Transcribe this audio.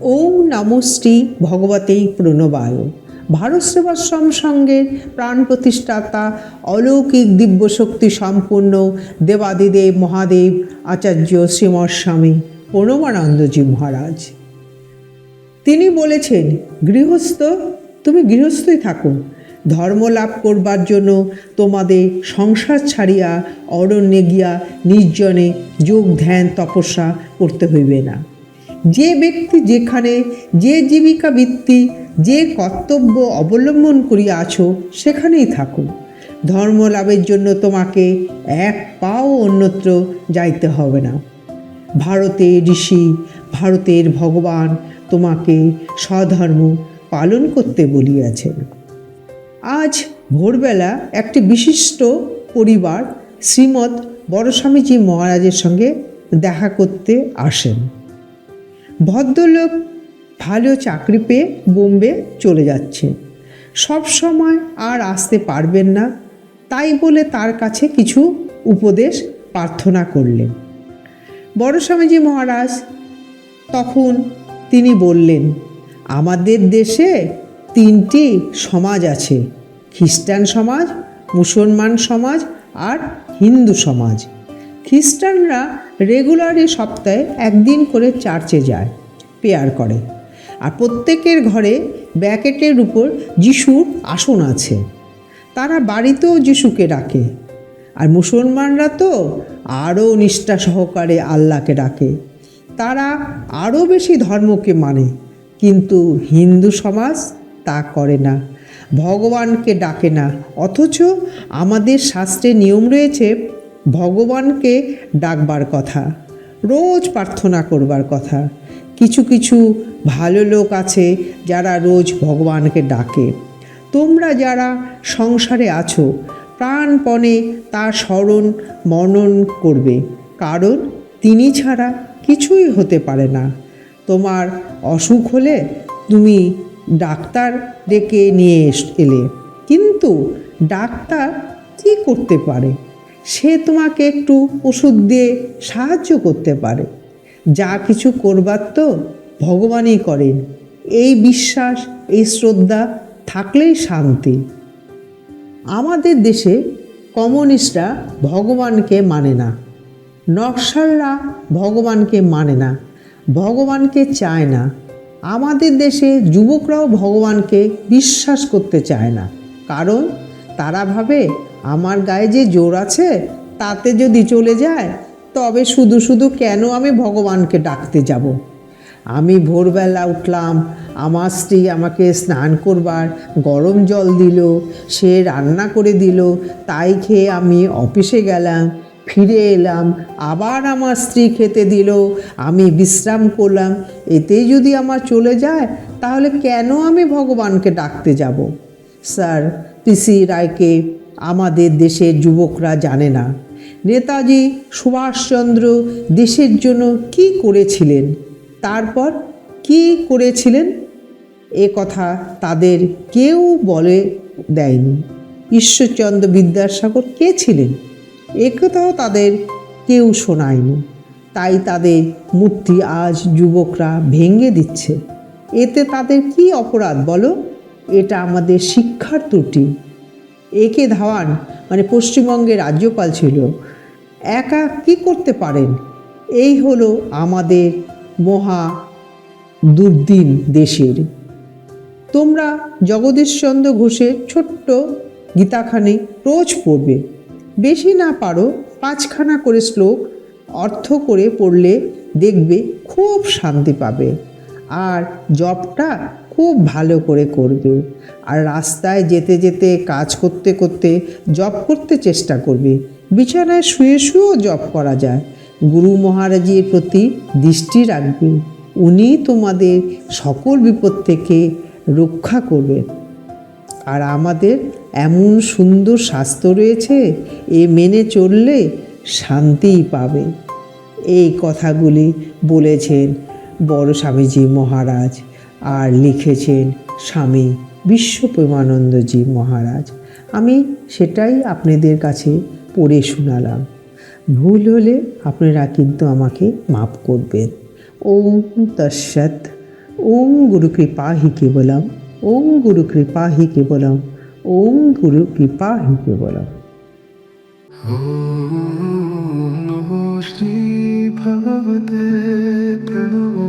ওম নমশ্রী ভগবতেই প্রণবায়। ভারত সেবাশ্রম সঙ্গের প্রাণ প্রতিষ্ঠাতা অলৌকিক দিব্যশক্তি সম্পূর্ণ দেবাদিদেব মহাদেব আচার্য স্বামী প্রণবানন্দজি মহারাজ। তিনি বলেছেন, গৃহস্থ, তুমি গৃহস্থই থাকো। ধর্ম লাভ করবার জন্য তোমাদের সংসার ছাড়িয়া অরণ্যে গিয়া নির্জনে যোগ, ধ্যান, তপস্যা করতে হইবে না। যে ব্যক্তি যেখানে যে জীবিকা বৃত্তি যে কর্তব্য অবলম্বন করিয়া আছো সেখানেই থাকো। ধর্ম লাভের জন্য তোমাকে এক পাও অন্যত্র যাইতে হবে না। ভারতের ঋষি, ভারতের ভগবান তোমাকে স্বধর্ম পালন করতে বলিয়াছেন। আজ ভোরবেলা একটি বিশিষ্ট পরিবার শ্রীমৎ বড়স্বামীজি মহারাজের সঙ্গে দেখা করতে আসেন। ভদ্রলোক ভালো চাকরি পেয়ে বোম্বে চলে যাচ্ছে। সব সময় আর আসতে পারবেন না, তাই বলে তার কাছে কিছু উপদেশ প্রার্থনা করলেন। বড় স্বামীজি মহারাজ, তখন তিনি বললেন, আমাদের দেশে তিনটি সমাজ আছে, খ্রিস্টান সমাজ, মুসলমান সমাজ আর হিন্দু সমাজ। খ্রিস্টানরা রেগুলারই সপ্তাহে একদিন করে চার্চে যায়। পেয়ার করে। আর প্রত্যেকের ঘরে ব্যাকেটের উপর যিশুর আসন আছে। তারা বাড়িতেও যিশুকে ডাকে। আর মুসলমানরা তো আরও নিষ্ঠা সহকারে আল্লাহকে ডাকে। তারা আরও বেশি ধর্মকে মানে। কিন্তু হিন্দু সমাজ তা করে না। ভগবানকে ডাকে না। অথচ আমাদের শাস্ত্রে নিয়ম রয়েছে, ভগবানকে ডাকবার কথা, রোজ প্রার্থনা করবার কথা। কিছু কিছু ভালো লোক আছে যারা রোজ ভগবানকে ডাকে। তোমরা যারা সংসারে আছো, প্রাণপণে তার স্মরণ মনন করবে, কারণ তিনি ছাড়া কিছুই হতে পারে না। তোমার অসুখ হলে তুমি ডাক্তার ডেকে নিয়ে এলে। কিন্তু ডাক্তার কি করতে পারে? সে তোমাকে একটু ওষুধ দিয়ে সাহায্য করতে পারে। যা কিছু করবার তো ভগবানই করেন। এই বিশ্বাস, এই শ্রদ্ধা থাকলেই শান্তি। আমাদের দেশে কমিউনিস্টরা ভগবানকে মানে না। নকশালরা ভগবানকে মানে না। ভগবানকে চায় না। আমাদের দেশে যুবকরাও ভগবানকে বিশ্বাস করতে চায় না। কারণ তারা ভাবে, আমার গায়ে যে জোর আছে, তাতে যদি চলে যায় তবে শুধু শুধু কেন আমি ভগবানকে ডাকতে যাব? আমি ভোরবেলা উঠলাম, আমার স্ত্রী আমাকে স্নান করবার গরম জল দিল, সে রান্না করে দিল, তাই খেয়ে আমি অফিসে গেলাম, ফিরে এলাম, আবার আমার স্ত্রী খেতে দিল, আমি বিশ্রাম করলাম, এতেই যদি আমার চলে যায়, তাহলে কেন আমি ভগবানকে ডাকতে যাব? স্যার, পিসি রায়কে আমাদের দেশের যুবকরা জানে না। নেতাজি সুভাষচন্দ্র দেশের জন্য কি করেছিলেন? তারপর কি করেছিলেন? এ কথা তাদের কেউ বলে দেয়নি। ঈশ্বরচন্দ্র বিদ্যাসাগর কে ছিলেন? এ কথাও তাদের কেউ শোনায়নি। তাই তাদের মূর্তি আজ যুবকরা ভেঙে দিচ্ছে। এতে তাদের কি অপরাধ বলো? এটা আমাদের শিক্ষার ত্রুটি। একে ধাওয়ান মানে পশ্চিমবঙ্গের রাজ্যপাল ছিল, একা কি করতে পারেন? এই হলো আমাদের মহা দুর্দিন দেশের। তোমরা জগদীশচন্দ্র ঘোষের ছোট্ট গীতাখানি রোজ পড়বে। বেশি না পারো পাঁচখানা করে শ্লোক অর্থ করে পড়লে দেখবে খুব শান্তি পাবে। আর জবটা খুব ভালো করে করবে। আর রাস্তায় যেতে যেতে, কাজ করতে করতে জব করতে চেষ্টা করবে। বিছানায় শুয়ে শুয়েও জব করা যায়। গুরু মহারাজের প্রতি দৃষ্টি রাখবে। উনি তোমাদের সকল বিপদ থেকে রক্ষা করবেন। আর আমাদের এমন সুন্দর স্বাস্থ্য রয়েছে, এ মেনে চললে শান্তিই পাবে। এই কথাগুলি বলেছেন বড় স্বামীজি মহারাজ। আর লিখেছেন স্বামী বিশ্ব প্রেমানন্দজি মহারাজ। আমি সেটাই আপনাদের কাছে পড়ে শোনালাম। ভুল হলে আপনারা কিন্তু আমাকে মাফ করবেন। ওম তৎসৎ, ওম গুরু কৃপা হি কেবলম, ওম গুরু কৃপা হি কেবলম, ওম গুরু কৃপা হি কেবলম। শ্রী ভগবতে প্রভু